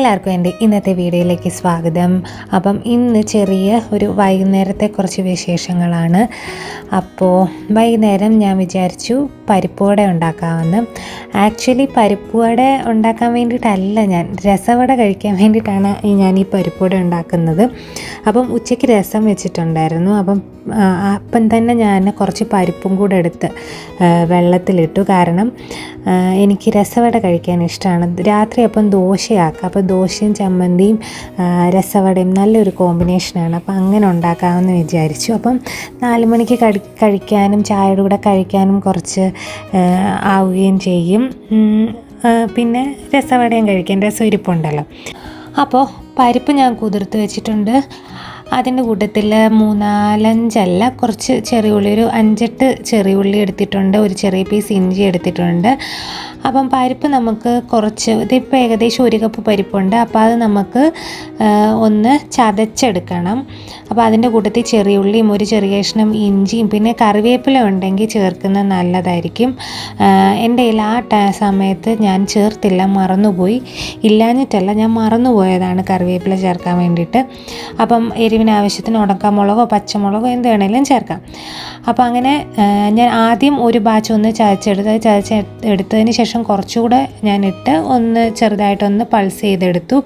എല്ലാവർക്കും എന്റെ ഇന്നത്തെ വീഡിയോയിലേക്ക് സ്വാഗതം. അപ്പം ഇന്ന് ചെറിയ ഒരു വൈകുന്നേരത്തെ കുറച്ച് വിശേഷങ്ങളാണ്. അപ്പോൾ വൈകുന്നേരം ഞാൻ വിചാരിച്ചു പരിപ്പുവട ഉണ്ടാക്കാമെന്ന്. ആക്ച്വലി പരിപ്പുവട ഉണ്ടാക്കാൻ വേണ്ടിയിട്ടല്ല ഞാൻ രസവട കഴിക്കാൻ വേണ്ടിയിട്ടാണ് ഞാൻ ഈ പരിപ്പുവട ഉണ്ടാക്കുന്നത്. അപ്പം ഉച്ചയ്ക്ക് രസം വെച്ചിട്ടുണ്ടായിരുന്നു. അപ്പം അപ്പം തന്നെ ഞാൻ കുറച്ച് പരിപ്പും കൂടെ എടുത്ത് വെള്ളത്തിലിട്ടു. കാരണം എനിക്ക് രസവട കഴിക്കാൻ ഇഷ്ടമാണ്. രാത്രി അപ്പം ദോശയാക്കാം. അപ്പോൾ ദോശയും ചമ്മന്തിയും രസവടയും നല്ലൊരു കോമ്പിനേഷനാണ്. അപ്പോൾ അങ്ങനെ ഉണ്ടാക്കാമെന്ന് വിചാരിച്ചു. അപ്പം നാല് മണിക്ക് കഴി കഴിക്കാനും ചായയുടെ കൂടെ കഴിക്കാനും കുറച്ച് ആവുകയും ചെയ്യും. പിന്നെ രസവടയും കഴിക്കാൻ രസം ഇരിപ്പുണ്ടല്ലോ. അപ്പോൾ പരിപ്പ് ഞാൻ കുതിർത്ത് വെച്ചിട്ടുണ്ട്. അതിന്റെ കൂട്ടത്തിൽ മൂന്നാലഞ്ചല്ല കുറച്ച് ചെറിയ ഉള്ളി ഒരു അഞ്ചെട്ട് ചെറിയ ഉള്ളി എടുത്തിട്ടുണ്ട്. ഒരു ചെറിയ പീസ് ഇഞ്ചി എടുത്തിട്ടുണ്ട്. അപ്പം പരിപ്പ് നമുക്ക് കുറച്ച് ഇതിപ്പോൾ ഏകദേശം ഒരു കപ്പ് പരിപ്പുണ്ട്. അപ്പോൾ അത് നമുക്ക് ഒന്ന് ചതച്ചെടുക്കണം. അപ്പോൾ അതിന്റെ കൂട്ടത്തിൽ ചെറിയ ഉള്ളിയും ഒരു ചെറിയ കഷ്ണം ഇഞ്ചിയും പിന്നെ കറിവേപ്പില ഉണ്ടെങ്കിൽ ചേർക്കുന്നത് നല്ലതായിരിക്കും. എന്റെ കയ്യിൽ ആ സമയത്ത് ഞാൻ ചേർത്തില്ല മറന്നുപോയി. ഇല്ലാഞ്ഞിട്ടല്ല ഞാൻ മറന്നുപോയതാണ് കറിവേപ്പില ചേർക്കാൻ വേണ്ടിയിട്ട്. അപ്പം എരിവിന് ആവശ്യത്തിന് ഉണക്കമുളകോ പച്ചമുളകോ എന്ത് വേണേലും ചേർക്കാം. അപ്പോൾ അങ്ങനെ ഞാൻ ആദ്യം ഒരു ബാച്ച് ഒന്ന് ചതച്ചെടുത്ത് അത് ചതച്ച് എടുത്തതിന് ശേഷം കുറച്ചുകൂടെ ഞാനിട്ട് ഒന്ന് ചെറുതായിട്ടൊന്ന് പൾസ് ചെയ്തെടുത്തു.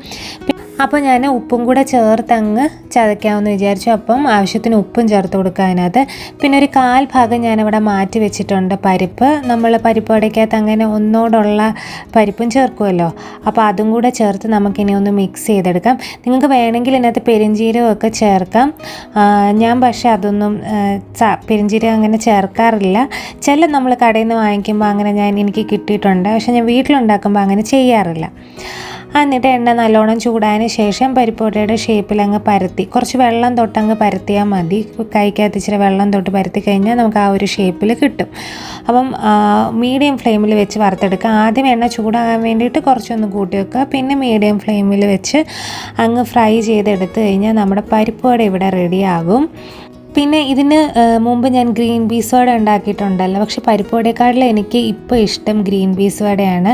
അപ്പോൾ ഞാൻ ഉപ്പും കൂടെ ചേർത്ത് അങ്ങ് ചതയ്ക്കാമെന്ന് വിചാരിച്ചു. അപ്പം ആവശ്യത്തിന് ഉപ്പും ചേർത്ത് കൊടുക്കുക അതിനകത്ത്. പിന്നെ ഒരു കാൽ ഭാഗം ഞാനിവിടെ മാറ്റി വെച്ചിട്ടുണ്ട് പരിപ്പ്. നമ്മൾ പരിപ്പ് അടയ്ക്കകത്ത് അങ്ങനെ ഒന്നോടുള്ള പരിപ്പും ചേർക്കുമല്ലോ അപ്പോൾ അതും കൂടെ ചേർത്ത് നമുക്കിനി ഒന്ന് മിക്സ് ചെയ്തെടുക്കാം. നിങ്ങൾക്ക് വേണമെങ്കിൽ ഇതിനകത്ത് പെരിഞ്ചീരകമൊക്കെ ചേർക്കാം. ഞാൻ പക്ഷേ അതൊന്നും പെരിഞ്ചീരകം അങ്ങനെ ചേർക്കാറില്ല. ചില നമ്മൾ കടയിൽ നിന്ന് വാങ്ങിക്കുമ്പോൾ അങ്ങനെ ഞാൻ എനിക്ക് കിട്ടിയിട്ടുണ്ട്. പക്ഷേ ഞാൻ വീട്ടിലുണ്ടാക്കുമ്പോൾ അങ്ങനെ ചെയ്യാറില്ല. എന്നിട്ട് എണ്ണ നല്ലോണം ചൂടായതിന് ശേഷം പരിപ്പൊടിയുടെ ഷേപ്പിൽ അങ്ങ് പരത്തി. കുറച്ച് വെള്ളം തൊട്ടങ്ങ് പരത്തിയാൽ മതി. കൈക്കകത്ത് ഇച്ചിരി വെള്ളം തൊട്ട് പരത്തി കഴിഞ്ഞാൽ നമുക്ക് ആ ഒരു ഷേപ്പിൽ കിട്ടും. അപ്പം മീഡിയം ഫ്ലെയിമിൽ വെച്ച് വറുത്തെടുക്കുക. ആദ്യം എണ്ണ ചൂടാകാൻ വേണ്ടിയിട്ട് കുറച്ചൊന്ന് കൂട്ടി വെക്കുക. പിന്നെ മീഡിയം ഫ്ലെയിമിൽ വെച്ച് അങ്ങ് ഫ്രൈ ചെയ്തെടുത്ത് കഴിഞ്ഞാൽ നമ്മുടെ പരിപ്പുവട ഇവിടെ റെഡിയാകും പിന്നെ ഇതിന് മുമ്പ് ഞാൻ ഗ്രീൻ പീസ് വട ഉണ്ടാക്കിയിട്ടുണ്ടല്ലോ. പക്ഷെ പരിപ്പ് വടയേക്കാളിലും എനിക്ക് ഇപ്പോൾ ഇഷ്ടം ഗ്രീൻ പീസ് വടയാണ്.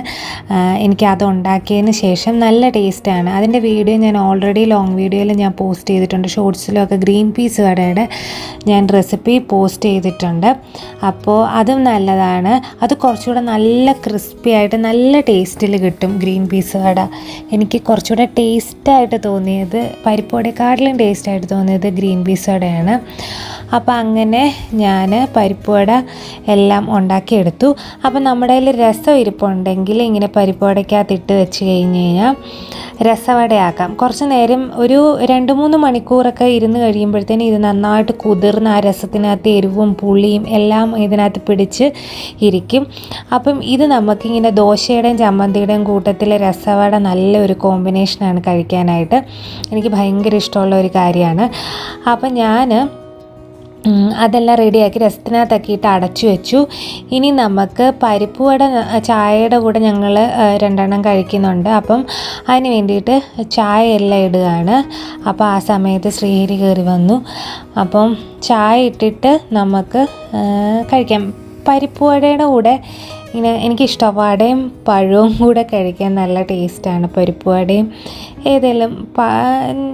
എനിക്ക് അത് ഉണ്ടാക്കിയതിന് ശേഷം നല്ല ടേസ്റ്റാണ്. അതിന്റെ വീഡിയോ ഞാൻ ഓൾറെഡി ലോങ് വീഡിയോയിൽ ഞാൻ പോസ്റ്റ് ചെയ്തിട്ടുണ്ട്. ഷോർട്സിലും ഒക്കെ ഗ്രീൻ പീസ് വടയുടെ ഞാൻ റെസിപ്പി പോസ്റ്റ് ചെയ്തിട്ടുണ്ട്. അപ്പോൾ അതും നല്ലതാണ്. അത് കുറച്ചുകൂടെ നല്ല ക്രിസ്പി ആയിട്ട് നല്ല ടേസ്റ്റിൽ കിട്ടും ഗ്രീൻ പീസ് വട. എനിക്ക് കുറച്ചുകൂടെ ടേസ്റ്റായിട്ട് തോന്നിയത് പരിപ്പ് വടയെക്കാട്ടിലും ടേസ്റ്റായിട്ട് തോന്നിയത് ഗ്രീൻ പീസ് വടയാണ്. അപ്പോൾ അങ്ങനെ ഞാൻ പരിപ്പുവട എല്ലാം ഉണ്ടാക്കിയെടുത്തു. അപ്പോൾ നമ്മുടെ കയ്യിൽ രസം ഇരിപ്പുണ്ടെങ്കിൽ ഇങ്ങനെ പരിപ്പ് വടയ്ക്കകത്ത് ഇട്ട് വെച്ച് കഴിഞ്ഞ് കഴിഞ്ഞാൽ രസവടയാക്കാം. കുറച്ച് നേരം ഒരു രണ്ട് മൂന്ന് മണിക്കൂറൊക്കെ ഇരുന്ന് കഴിയുമ്പോഴത്തേന് ഇത് നന്നായിട്ട് കുതിർന്ന് ആ രസത്തിനകത്ത് എരിവും പുളിയും എല്ലാം ഇതിനകത്ത് പിടിച്ച് ഇരിക്കും. അപ്പം ഇത് നമുക്കിങ്ങനെ ദോശയുടെയും ചമ്മന്തിയുടെയും കൂട്ടത്തിലെ രസവട നല്ലൊരു കോമ്പിനേഷനാണ് കഴിക്കാനായിട്ട്. എനിക്ക് ഭയങ്കര ഇഷ്ടമുള്ള ഒരു കാര്യമാണ്. അപ്പം ഞാൻ അതെല്ലാം റെഡിയാക്കി രസത്തിനകത്താക്കിയിട്ട് അടച്ചു വെച്ചു. ഇനി നമുക്ക് പരിപ്പ് വട ചായയുടെ കൂടെ ഞങ്ങൾ രണ്ടെണ്ണം കഴിക്കുന്നുണ്ട്. അപ്പം അതിന് വേണ്ടിയിട്ട് ചായ എല്ലാം ഇടുകയാണ്. അപ്പോൾ ആ സമയത്ത് ശ്രീഹരി കയറി വന്നു. അപ്പം ചായ ഇട്ടിട്ട് നമുക്ക് കഴിക്കാം. പരിപ്പ് വടയുടെ കൂടെ ഇങ്ങനെ എനിക്കിഷ്ടം. വടയും പഴവും കൂടെ കഴിക്കാൻ നല്ല ടേസ്റ്റാണ് പരിപ്പ് വടയും. ഏതെങ്കിലും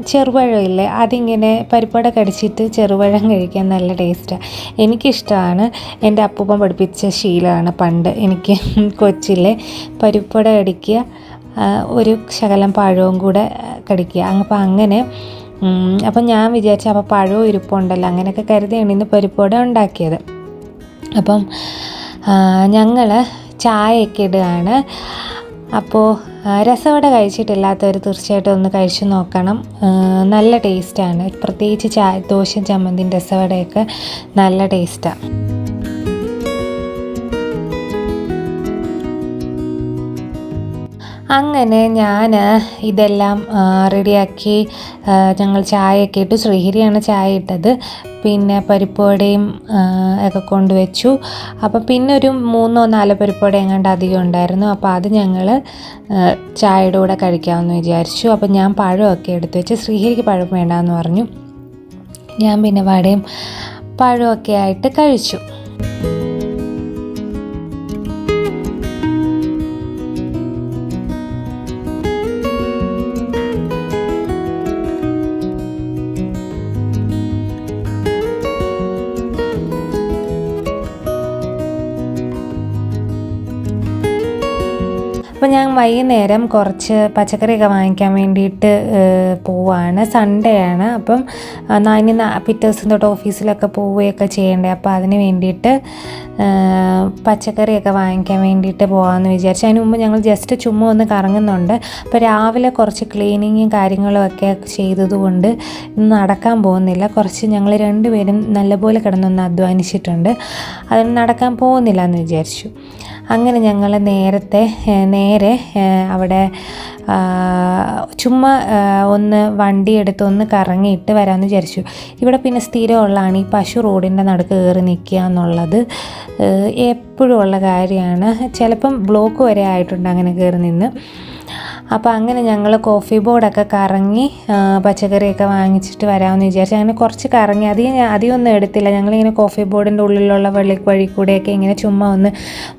ചെറുപഴമില്ലേ അതിങ്ങനെ പരിപ്പട കടിച്ചിട്ട് ചെറുപഴം കഴിക്കാൻ നല്ല ടേസ്റ്റാണ് എനിക്കിഷ്ടമാണ് എന്റെ അപ്പൂപ്പൻ പഠിപ്പിച്ച ശീലമാണ് പണ്ട് എനിക്ക് കൊച്ചിലെ പരിപ്പട കടിക്കുക ഒരു ശകലം പഴവും കൂടെ കടിക്കുക. അപ്പോൾ അങ്ങനെ അപ്പം ഞാൻ വിചാരിച്ചു അപ്പോൾ പഴവും ഇരിപ്പുണ്ടല്ലോ അങ്ങനെയൊക്കെ കരുതിയാണ് ഇന്ന് പരിപ്പട ഉണ്ടാക്കിയത്. അപ്പം ഞങ്ങൾ ചായയൊക്കെ ഇടുകയാണ്. അപ്പോൾ രസവട കഴിച്ചിട്ടില്ലാത്തവർ തീർച്ചയായിട്ടും ഒന്ന് കഴിച്ചു നോക്കണം. നല്ല ടേസ്റ്റാണ്. പ്രത്യേകിച്ച് ചാ ദോശ ചമ്മന്തിയും രസവടയൊക്കെ നല്ല ടേസ്റ്റാണ് അങ്ങനെ ഞാൻ ഇതെല്ലാം റെഡിയാക്കി ഞങ്ങൾ ചായയൊക്കെ ഇട്ടു. ശ്രീഹരിയാണ് ചായ ഇട്ടത്. പിന്നെ പരിപ്പുവടയും ഒക്കെ കൊണ്ടുവച്ചു. അപ്പോൾ പിന്നെ ഒരു മൂന്നോ നാലോ പരിപ്പുവട എങ്ങാണ്ട് അധികം ഉണ്ടായിരുന്നു. അപ്പോൾ അത് ഞങ്ങൾ ചായയുടെ കൂടെ കഴിക്കാമെന്ന് വിചാരിച്ചു. അപ്പോൾ ഞാൻ പഴമൊക്കെ എടുത്തു വെച്ച് ശ്രീഹരിക്ക് പഴം വേണ്ടാന്ന് പറഞ്ഞു. ഞാൻ പിന്നെ വടയും പഴമൊക്കെ ആയിട്ട് കഴിച്ചു. ഞാൻ വൈകുന്നേരം കുറച്ച് പച്ചക്കറിയൊക്കെ വാങ്ങിക്കാൻ വേണ്ടിയിട്ട് പോവാണ്. സൺഡേ ആണ്. അപ്പം ഇനി പിറ്റേ ദിവസം തൊട്ട് ഓഫീസിലൊക്കെ പോവുകയൊക്കെ ചെയ്യണ്ടേ. അപ്പോൾ അതിന് വേണ്ടിയിട്ട് പച്ചക്കറിയൊക്കെ വാങ്ങിക്കാൻ വേണ്ടിയിട്ട് പോകാമെന്ന് വിചാരിച്ചു. അതിന് മുമ്പ് ഞങ്ങൾ ജസ്റ്റ് ചുമ്മാ ഒന്ന് കറങ്ങുന്നുണ്ട്. അപ്പോൾ രാവിലെ കുറച്ച് ക്ലീനിങ്ങും കാര്യങ്ങളും ഒക്കെ ചെയ്തതുകൊണ്ട് ഇന്ന് നടക്കാൻ പോകുന്നില്ല. കുറച്ച് ഞങ്ങൾ രണ്ടുപേരും നല്ലപോലെ കിടന്നൊന്ന് അധ്വാനിച്ചിട്ടുണ്ട്. അതിന് നടക്കാൻ പോകുന്നില്ല എന്ന് വിചാരിച്ചു. അങ്ങനെ ഞങ്ങൾ നേരത്തെ നേരെ അവിടെ ചുമ്മാ ഒന്ന് വണ്ടി എടുത്ത് ഒന്ന് കറങ്ങിയിട്ട് വരാമെന്ന് വിചാരിച്ചു. ഇവിടെ പിന്നെ സ്ഥിരമുള്ളതാണ് ഈ പശു റോഡിന്റെ നടുക്ക് കയറി നിൽക്കുക എന്നുള്ളത് എപ്പോഴും ഉള്ള കാര്യമാണ്. ചിലപ്പം ബ്ലോക്ക് വരെ ആയിട്ടുണ്ട് അങ്ങനെ കയറി നിന്ന്. അപ്പോൾ അങ്ങനെ ഞങ്ങൾ കോഫി ബോർഡൊക്കെ കറങ്ങി പച്ചക്കറിയൊക്കെ വാങ്ങിച്ചിട്ട് വരാമെന്ന് വിചാരിച്ചു. അങ്ങനെ കുറച്ച് കറങ്ങി. അധികം ഞാൻ അധികമൊന്നും എടുത്തില്ല. ഞങ്ങളിങ്ങനെ കോഫി ബോർഡിന്റെ ഉള്ളിലുള്ള വെള്ളി വഴി കൂടെയൊക്കെ ഇങ്ങനെ ചുമ്മാ ഒന്ന്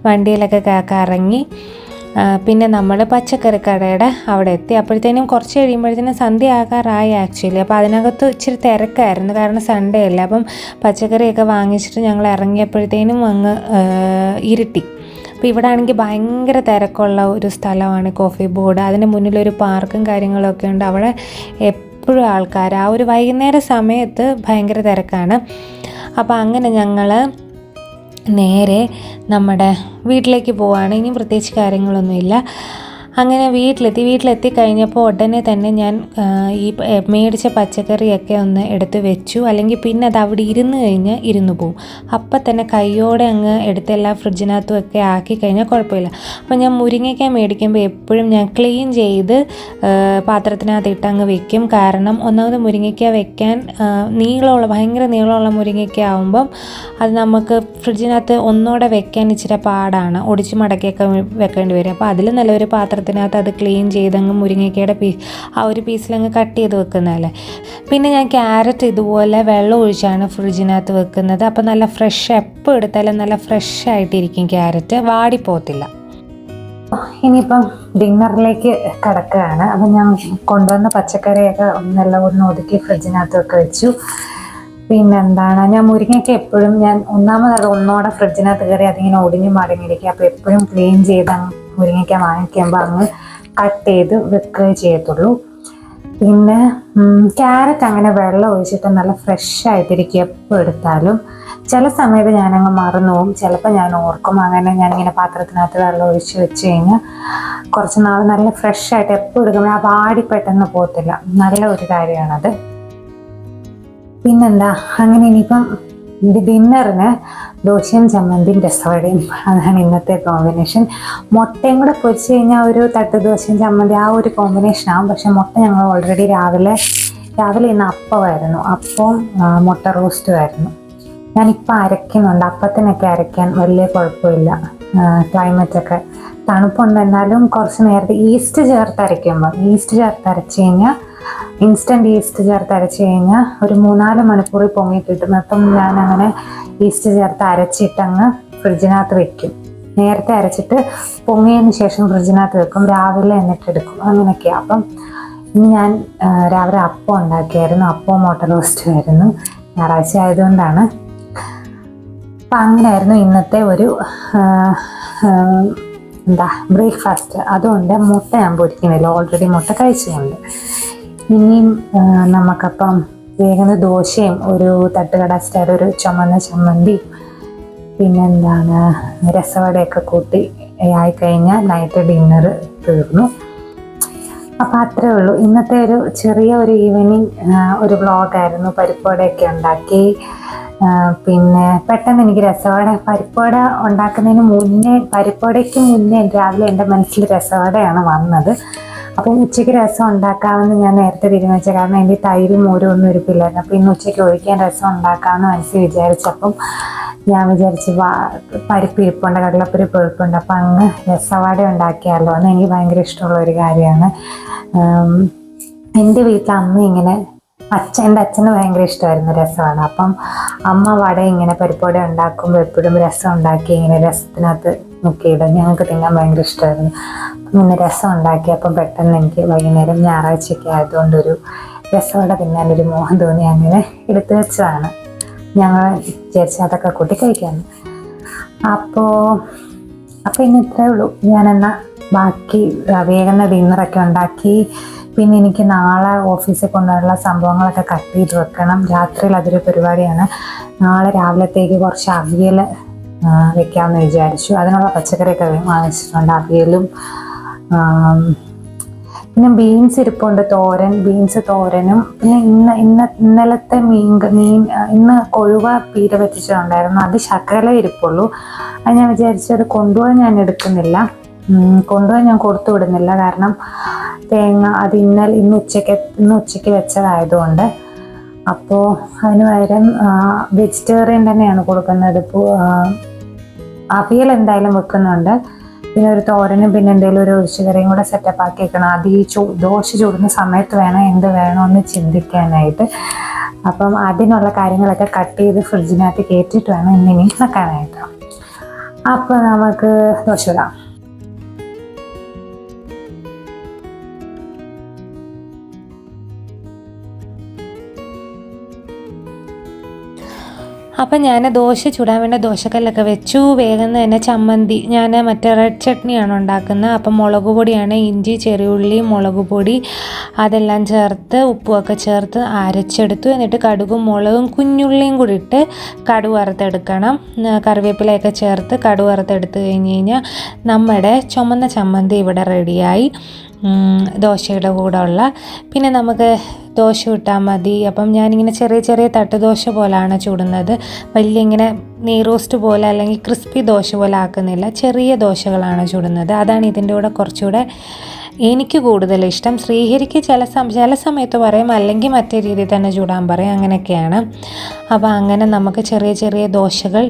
വണ്ടിയിലൊക്കെ കറങ്ങി. പിന്നെ നമ്മൾ പച്ചക്കറി കടയുടെ അവിടെ എത്തി. അപ്പോഴത്തേനും കുറച്ച് കഴിയുമ്പോഴത്തേനും സന്ധ്യ ആകാറായി ആക്ച്വലി അപ്പോൾ അതിനകത്ത് ഇച്ചിരി തിരക്കായിരുന്നു. കാരണം സൺഡേ അല്ല. അപ്പം പച്ചക്കറിയൊക്കെ വാങ്ങിച്ചിട്ട് ഞങ്ങൾ ഇറങ്ങിയപ്പോഴത്തേനും അങ്ങ് ഇരുട്ടി. അപ്പോൾ ഇവിടെ ആണെങ്കിൽ ഭയങ്കര തിരക്കുള്ള ഒരു സ്ഥലമാണ് കോഫി ബോർഡ്. അതിന് മുന്നിലൊരു പാർക്കും കാര്യങ്ങളൊക്കെ ഉണ്ട്. അവിടെ എപ്പോഴും ആൾക്കാർ. ആ ഒരു വൈകുന്നേര സമയത്ത് ഭയങ്കര തിരക്കാണ്. അപ്പോൾ അങ്ങനെ ഞങ്ങൾ നേരെ നമ്മുടെ വീട്ടിലേക്ക് പോവാണ്. ഇനി പ്രത്യേകിച്ച് കാര്യങ്ങളൊന്നുമില്ല. അങ്ങനെ വീട്ടിലെത്തി വീട്ടിലെത്തി കഴിഞ്ഞപ്പോൾ ഉടനെ തന്നെ ഞാൻ ഈ മേടിച്ച പച്ചക്കറിയൊക്കെ ഒന്ന് എടുത്ത് വെച്ചു. അല്ലെങ്കിൽ പിന്നെ അത് അവിടെ ഇരുന്ന് കഴിഞ്ഞാൽ ഇരുന്ന് പോവും. അപ്പം തന്നെ കൈയോടെ അങ്ങ് എടുത്ത് എല്ലാ ഫ്രിഡ്ജിനകത്തും ഒക്കെ ആക്കി കഴിഞ്ഞാൽ കുഴപ്പമില്ല. അപ്പം ഞാൻ മുരിങ്ങയ്ക്ക മേടിക്കുമ്പോൾ എപ്പോഴും ഞാൻ ക്ലീൻ ചെയ്ത് പാത്രത്തിനകത്ത് ഇട്ട് അങ്ങ് വെക്കും. കാരണം ഒന്നാമത് മുരിങ്ങയ്ക്ക വെക്കാൻ നീളമുള്ള ഭയങ്കര നീളമുള്ള മുരിങ്ങയ്ക്ക ആവുമ്പം അത് നമുക്ക് ഫ്രിഡ്ജിനകത്ത് ഒന്നുകൂടെ വെക്കാൻ ഇച്ചിരി പാടാണ്. ഒടിച്ച് മടക്കിയൊക്കെ വെക്കേണ്ടി വരും. അപ്പോൾ അതിൽ നല്ലൊരു പാത്രത്തിനകത്ത് അത് ക്ലീൻ ചെയ്തങ്ങ് മുരിങ്ങയ്ക്കയുടെ പീസ് ആ ഒരു പീസിലങ്ങ് കട്ട് ചെയ്ത് വെക്കുന്നതല്ലേ? പിന്നെ ഞാൻ ക്യാരറ്റ് ഇതുപോലെ വെള്ളം ഒഴിച്ചാണ് ഫ്രിഡ്ജിനകത്ത് വെക്കുന്നത്. അപ്പോൾ നല്ല ഫ്രഷ് എപ്പോൾ എടുത്താലും നല്ല ഫ്രഷ് ആയിട്ടിരിക്കും ക്യാരറ്റ് വാടിപ്പോത്തില്ല ഇനിയിപ്പം ഡിന്നറിലേക്ക് കിടക്കുകയാണ്. അപ്പം ഞാൻ കൊണ്ടുവന്ന പച്ചക്കറിയൊക്കെ ഒന്നെല്ലാം ഒന്ന് ഒതുക്കി ഫ്രിഡ്ജിനകത്തൊക്കെ വെച്ചു. പിന്നെന്താണ്? ഞാൻ മുരിങ്ങയ്ക്ക് എപ്പോഴും ഞാൻ ഒന്നാമത് അത് ഒന്നോടെ ഫ്രിഡ്ജിനകത്ത് കയറി അതിങ്ങനെ ഒടിഞ്ഞു മടങ്ങിയിരിക്കുക അപ്പോൾ എപ്പോഴും ക്ലീൻ ചെയ്ത് അങ്ങ് മുരിങ്ങയ്ക്ക വാങ്ങിക്കുമ്പോൾ അങ്ങ് കട്ട് ചെയ്ത് വെക്കുകയേ ചെയ്യത്തുള്ളൂ. പിന്നെ ക്യാരറ്റ് അങ്ങനെ വെള്ളം ഒഴിച്ചിട്ട് നല്ല ഫ്രഷ് ആയിട്ടിരിക്കും എപ്പോൾ എടുത്താലും ചില സമയത്ത് ഞാനങ്ങ് മറന്നു പോകും. ചിലപ്പോൾ ഞാൻ ഓർക്കും അങ്ങനെ ഞാനിങ്ങനെ പാത്രത്തിനകത്ത് വെള്ളം ഒഴിച്ച് വെച്ച് കഴിഞ്ഞാൽ കുറച്ച് നാൾ നല്ല ഫ്രഷ് ആയിട്ട് എപ്പോൾ എടുക്കുമ്പോൾ ആ വാടി പെട്ടെന്ന് പോകത്തില്ല. നല്ല ഒരു കാര്യമാണത്. പിന്നെന്താ അങ്ങനെ ഇനിയിപ്പം ഡിന്നറിന് ദോശയും ചമ്മന്തിയും രസവടയും. അതാണ് ഇന്നത്തെ കോമ്പിനേഷൻ മുട്ടയും കൂടെ പൊരിച്ച് കഴിഞ്ഞാൽ ഒരു തട്ട് ദോശയും ചമ്മന്തി ആ ഒരു കോമ്പിനേഷൻ ആവും. പക്ഷെ മുട്ട ഞങ്ങൾ ഓൾറെഡി രാവിലെ രാവിലെ ഇന്ന് അപ്പമായിരുന്നു. അപ്പവും മുട്ട റോസ്റ്റുമായിരുന്നു ഞാനിപ്പോൾ അരയ്ക്കുന്നുണ്ട് അപ്പത്തിനൊക്കെ അരയ്ക്കാൻ വലിയ കുഴപ്പമില്ല. ക്ലൈമറ്റൊക്കെ തണുപ്പുണ്ട് എന്നാലും കുറച്ച് നേരത്തെ ഈസ്റ്റ് ചേർത്ത് അരയ്ക്കുമ്പോൾ ഈസ്റ്റ് ചേർത്ത് അരച്ച് കഴിഞ്ഞാൽ ഇൻസ്റ്റന്റ് ഈസ്റ്റ് ചേർത്ത് അരച്ച് കഴിഞ്ഞാൽ ഒരു മൂന്നാൽ മണിക്കൂറിൽ പൊങ്ങി കിട്ടും. അപ്പം ഞാൻ അങ്ങനെ ഈസ്റ്റ് ചേർത്ത് അരച്ചിട്ടങ്ങ് ഫ്രിഡ്ജിനകത്ത് വെക്കും. നേരത്തെ അരച്ചിട്ട് പൊങ്ങിയതിന് ശേഷം ഫ്രിഡ്ജിനകത്ത് വെക്കും. രാവിലെ എന്നിട്ട് എടുക്കും. അങ്ങനെയൊക്കെയാണ് അപ്പം ഇന്ന് ഞാൻ രാവിലെ അപ്പം ഉണ്ടാക്കിയായിരുന്നു. അപ്പവും മുട്ട റോസ്റ്റും ആയിരുന്നു. ഞായറാഴ്ച ആയതുകൊണ്ടാണ്. അപ്പം അങ്ങനെയായിരുന്നു ഇന്നത്തെ ഒരു എന്താ ബ്രേക്ക്ഫാസ്റ്റ്. അതുകൊണ്ട് മുട്ട ഞാൻ പൊരിക്കുന്നില്ല. ഓൾറെഡി മുട്ട കഴിച്ചുകൊണ്ട് ഇനിയും നമുക്കപ്പം വേഗം ദോശയും ഒരു തട്ടുകട സ്റ്റൈൽ ഒരു ചുമന്ന ചമ്മന്തി പിന്നെന്താണ് രസവടയൊക്കെ കൂട്ടി ആയിക്കഴിഞ്ഞാൽ നൈറ്റ് ഡിന്നർ തീർന്നു. അപ്പോൾ അത്രേ ഉള്ളൂ. ഇന്നത്തെ ഒരു ചെറിയ ഒരു ഈവനിങ് ഒരു വ്ളോഗായിരുന്നു പരിപ്പുവടയൊക്കെ ഉണ്ടാക്കി. പിന്നെ പെട്ടെന്ന് എനിക്ക് രസവട പരിപ്പുവട ഉണ്ടാക്കുന്നതിന് മുന്നേ പരിപ്പുവടയ്ക്ക് മുന്നേ രാവിലെ എന്റെ മനസ്സിൽ രസവടയാണ് വന്നത്. അപ്പോൾ ഉച്ചയ്ക്ക് രസം ഉണ്ടാക്കാമെന്ന് ഞാൻ നേരത്തെ തീരുമാനിച്ച കാരണം എന്റെ തൈരും മോരും ഒന്നും ഇരിപ്പില്ലായിരുന്നു അപ്പോൾ ഇന്ന് ഉച്ചയ്ക്ക് ഒഴിക്കാൻ രസം ഉണ്ടാക്കാമെന്ന് മനസ്സിൽ വിചാരിച്ചപ്പം ഞാൻ വിചാരിച്ചു വാ പരിപ്പ് ഇരിപ്പുണ്ട് കടലപ്പരിപ്പ് ഇരിപ്പുണ്ട് അപ്പം അങ്ങ് രസവാട ഉണ്ടാക്കിയാലോ? എന്ന് എനിക്ക് ഭയങ്കര ഇഷ്ടമുള്ള ഒരു കാര്യമാണ്. എന്റെ വീട്ടിൽ അമ്മ ഇങ്ങനെ അച്ഛൻ എന്റെ അച്ഛന് ഭയങ്കര ഇഷ്ടമായിരുന്നു രസമാണ് അപ്പം അമ്മ വട ഇങ്ങനെ പരിപ്പോടെ ഉണ്ടാക്കുമ്പോൾ എപ്പോഴും രസം ഉണ്ടാക്കി ഇങ്ങനെ രസത്തിനകത്ത് മുക്കിയിടും ഞങ്ങൾക്ക് തിന്നാൻ ഭയങ്കര ഇഷ്ടമായിരുന്നു. ഇന്ന് രസം ഉണ്ടാക്കിയപ്പോൾ പെട്ടെന്ന് എനിക്ക് വൈകുന്നേരം ഞായറാഴ്ചയൊക്കെ ആയതുകൊണ്ടൊരു രസവട തിന്നാനൊരു മോഹം തോന്നി. അങ്ങനെ എടുത്തു വെച്ചതാണ്. ഞങ്ങൾ വിചാരിച്ചു അതൊക്കെ കൂട്ടി കഴിക്കാമെന്ന് അപ്പോൾ അപ്പോൾ ഇനി ഇത്രേ ഉള്ളൂ. ഞാനെന്നാൽ ബാക്കി വേഗം ഡിന്നറൊക്കെ ഉണ്ടാക്കി പിന്നെ എനിക്ക് നാളെ ഓഫീസിൽ കൊണ്ടുള്ള സംഭവങ്ങളൊക്കെ കട്ട് ചെയ്ത് വെക്കണം. രാത്രിയിൽ അതൊരു പരിപാടിയാണ്. നാളെ രാവിലത്തേക്ക് കുറച്ച് അവിയൽ വെക്കാമെന്ന് വിചാരിച്ചു. അതിനുള്ള പച്ചക്കറിയൊക്കെ വാങ്ങിച്ചിട്ടുണ്ട്. അവിയലും പിന്നെ ബീൻസ് ഇരിപ്പുണ്ട് തോരൻ ബീൻസ് തോരനും. പിന്നെ ഇന്ന് ഇന്ന് ഇന്നലത്തെ മീൻ മീൻ ഇന്ന് കൊഴുവ പീര പറ്റിച്ചിട്ടുണ്ടായിരുന്നു അത് ശകല ഇരിപ്പുള്ളൂ. അത് ഞാൻ വിചാരിച്ചു അത് കൊണ്ടുപോകാൻ ഞാൻ എടുക്കുന്നില്ല. കൊണ്ടുപോകാൻ ഞാൻ കൊടുത്തു വിടുന്നില്ല. കാരണം തേങ്ങ അത് ഇന്നലെ ഇന്ന് ഉച്ചയ്ക്ക് ഇന്ന് ഉച്ചയ്ക്ക് വെച്ചതായതുകൊണ്ട്. അപ്പോൾ അതിന് പകരം വെജിറ്റേറിയൻ തന്നെയാണ് കൊടുക്കുന്നത്. ഇപ്പോൾ അവിയൽ എന്തായാലും വെക്കുന്നുണ്ട്. പിന്നെ ഒരു തോരനും പിന്നെ എന്തെങ്കിലും ഒരു ഒഴിച്ചുകറിയും കൂടെ സെറ്റപ്പ് ആക്കി വെക്കണം അത് ഈ ചൂ ദോശ ചൂടുന്ന സമയത്ത് വേണം എന്ത് വേണമെന്ന് ചിന്തിക്കാനായിട്ട്. അപ്പം അതിനുള്ള കാര്യങ്ങളൊക്കെ കട്ട് ചെയ്ത് ഫ്രിഡ്ജിനകത്ത് കയറ്റിയിട്ട് വേണം ഇന്നിനി വെക്കാനായിട്ട്. അപ്പോൾ നമുക്ക് ദോശ ഇടാം അപ്പം ഞാൻ ദോശ ചൂടാൻ വേണ്ട ദോശക്കല്ലൊക്കെ വെച്ചു. വേഗം തന്നെ ചമ്മന്തി. ഞാൻ മറ്റേ റെഡ് ചട്നിയാണ് ഉണ്ടാക്കുന്നത്. അപ്പം മുളക് പൊടിയാണ് ഇഞ്ചി ചെറിയുള്ളി മുളക് പൊടി അതെല്ലാം ചേർത്ത് ഉപ്പുമൊക്കെ ചേർത്ത് അരച്ചെടുത്തു. എന്നിട്ട് കടുകും മുളകും കുഞ്ഞുള്ളിയും കൂടി ഇട്ട് കടു വറുത്തെടുക്കണം. കറിവേപ്പിലയൊക്കെ ചേർത്ത് കടു വറുത്തെടുത്ത് കഴിഞ്ഞ് കഴിഞ്ഞാൽ നമ്മുടെ ചുമന്ന ചമ്മന്തി ഇവിടെ റെഡിയായി ദോശയുടെ കൂടെ ഉള്ള. പിന്നെ നമുക്ക് ദോശ ഇട്ടാൽ മതി. അപ്പം ഞാനിങ്ങനെ ചെറിയ ചെറിയ തട്ട് ദോശ പോലാണ് ചുടുന്നത്. വലിയ ഇങ്ങനെ നെയ്റോസ്റ്റ് പോലെ അല്ലെങ്കിൽ ക്രിസ്പി ദോശ പോലെ ആക്കുന്നില്ല. ചെറിയ ദോശകളാണ് ചുടുന്നത്. അതാണ് ഇതിന്റെ കൂടെ കുറച്ചുകൂടെ എനിക്ക് കൂടുതൽ ഇഷ്ടം. ശ്രീഹരിക്ക് ചില സം ചില സമയത്ത് പറയും അല്ലെങ്കിൽ മറ്റേ രീതിയിൽ തന്നെ ചൂടാൻ പറയും. അങ്ങനെയൊക്കെയാണ്. അപ്പോൾ അങ്ങനെ നമുക്ക് ചെറിയ ചെറിയ ദോശകൾ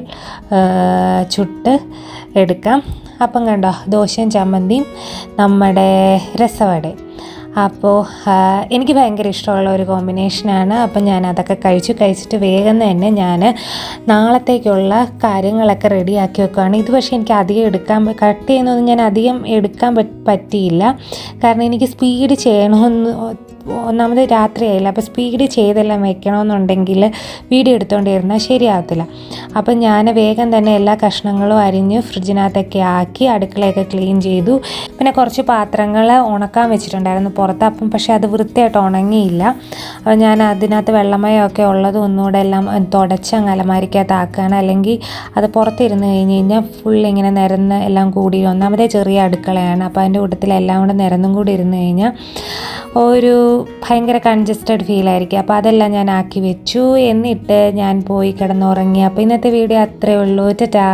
ചുട്ട് എടുക്കാം. അപ്പം കണ്ടോ ദോശയും ചമ്മന്തിയും നമ്മുടെ രസവടയും അപ്പോൾ എനിക്ക് ഭയങ്കര ഇഷ്ടമുള്ള ഒരു കോമ്പിനേഷനാണ്. അപ്പം ഞാൻ അതൊക്കെ കഴിച്ചു. കഴിച്ചിട്ട് വേഗം തന്നെ ഞാൻ നാളത്തേക്കുള്ള കാര്യങ്ങളൊക്കെ റെഡിയാക്കി വെക്കുകയാണ് ഇത് പക്ഷേ എനിക്ക് അധികം എടുക്കാൻ കട്ട് ചെയ്യുന്നതൊന്നും ഞാൻ അധികം എടുക്കാൻ പറ്റ് പറ്റിയില്ല. കാരണം എനിക്ക് സ്പീഡ് ചെയ്യണമെന്ന് ഒന്നാമത് രാത്രിയായില്ല. അപ്പോൾ സ്പീഡ് ചെയ്തെല്ലാം വെക്കണമെന്നുണ്ടെങ്കിൽ വീഡിയോ എടുത്തുകൊണ്ടിരുന്നാൽ ശരിയാകത്തില്ല അപ്പം ഞാൻ വേഗം തന്നെ എല്ലാ കഷ്ണങ്ങളും അരിഞ്ഞ് ഫ്രിഡ്ജിനകത്തൊക്കെ ആക്കി അടുക്കളയൊക്കെ ക്ലീൻ ചെയ്തു. പിന്നെ കുറച്ച് പാത്രങ്ങൾ ഉണക്കാൻ വെച്ചിട്ടുണ്ടായിരുന്നു പുറത്ത്. അപ്പം പക്ഷേ അത് വൃത്തിയായിട്ട് ഉണങ്ങിയില്ല. അപ്പോൾ ഞാൻ അതിനകത്ത് വെള്ളമയമൊക്കെ ഉള്ളത് ഒന്നുകൂടെ എല്ലാം തുടച്ച് അങ്ങ് അലമാരിക്കകത്ത് ആക്കുകയാണ്. അല്ലെങ്കിൽ അത് പുറത്തിരുന്ന് കഴിഞ്ഞ് കഴിഞ്ഞാൽ ഫുൾ ഇങ്ങനെ നിരന്ന് എല്ലാം കൂടി ഒന്നാമതേ ചെറിയ അടുക്കളയാണ്. അപ്പോൾ അതിന്റെ കൂട്ടത്തിൽ എല്ലാം കൂടെ നിരന്നും കൂടി ഇരുന്ന് കഴിഞ്ഞാൽ ഒരു ഭയങ്കര കൺജസ്റ്റഡ് ഫീലായിരിക്കും അപ്പോൾ അതെല്ലാം ഞാൻ ആക്കി വെച്ചു. എന്നിട്ട് ഞാൻ പോയി കിടന്നുറങ്ങി. അപ്പോൾ ഇന്നത്തെ വീഡിയോ അത്രയേ ഉള്ളൂ. ടാ